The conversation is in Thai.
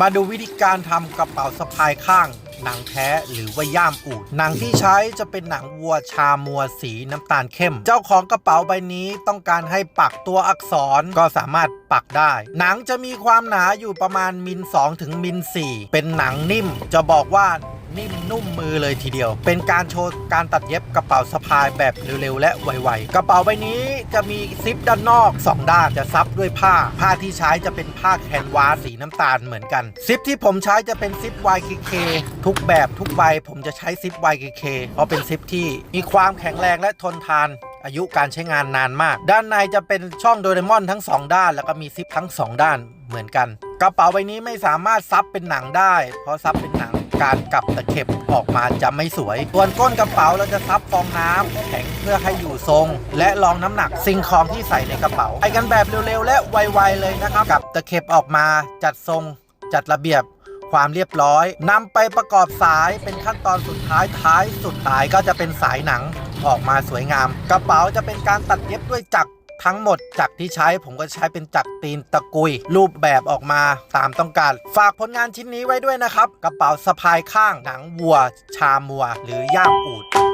มาดูวิธีการทำกระเป๋าสะพายข้าง หนังแท้หรือว่าย่ามอูด หนังที่ใช้จะเป็นหนังวัวชามัวสีน้ำตาลเข้ม เจ้าของกระเป๋าใบนี้ต้องการให้ปักตัวอักษรก็สามารถปักได้ หนังจะมีความหนาอยู่ประมาณมิล2ถึงมิล4เป็นหนังนิ่ม จะบอกว่า นิ่มนุ่มมือเลยทีเดียว เป็นการโชว์การตัดเย็บกระเป๋าสะพายแบบเร็วๆ และไวๆ กระเป๋าใบนี้จะมีซิปด้านนอก 2 ด้านจะซับด้วยผ้า ผ้าที่ใช้จะเป็นผ้าแคนวาสสีน้ำตาลเหมือนกัน ซิปที่ผมใช้จะเป็นซิป YKK ทุกแบบทุกใบผมจะใช้ซิป YKK เพราะเป็นซิปที่มีความแข็งแรงและทนทานอายุการใช้งานนานมาก ด้านในจะเป็นช่องโดเรมอนทั้ง 2 ด้าน แล้วก็มีซิปทั้ง 2 ด้านเหมือนกัน กระเป๋าใบนี้ไม่สามารถซับเป็นหนังได้ เพราะซับเป็นหนัง การกลับตะเข็บออกมาจะไม่สวย ส่วนก้นกระเป๋าเราจะซับฟองน้ำแข็งเพื่อให้อยู่ทรง และรองน้ำหนักสิ่งของที่ใส่ในกระเป๋าไปกันแบบเร็วๆ และไวๆเลยนะครับกลับตะเข็บออกมาจัดทรง จัดระเบียบความเรียบร้อยนำไปประกอบสายเป็นขั้นตอนสุดท้ายท้ายสุดท้ายก็จะเป็นสายหนังออกมาสวยงาม กระเป๋าจะเป็นการตัดเย็บด้วยจักร ทั้งหมดจักรที่ใช้ผมก็ใช้เป็นจักรตีนตะกุย รูปแบบออกมาตามต้องการ ฝากผลงานชิ้นนี้ไว้ด้วยนะครับ กระเป๋าสะพายข้างหนังวัว ชามัว หรือย่ามอูด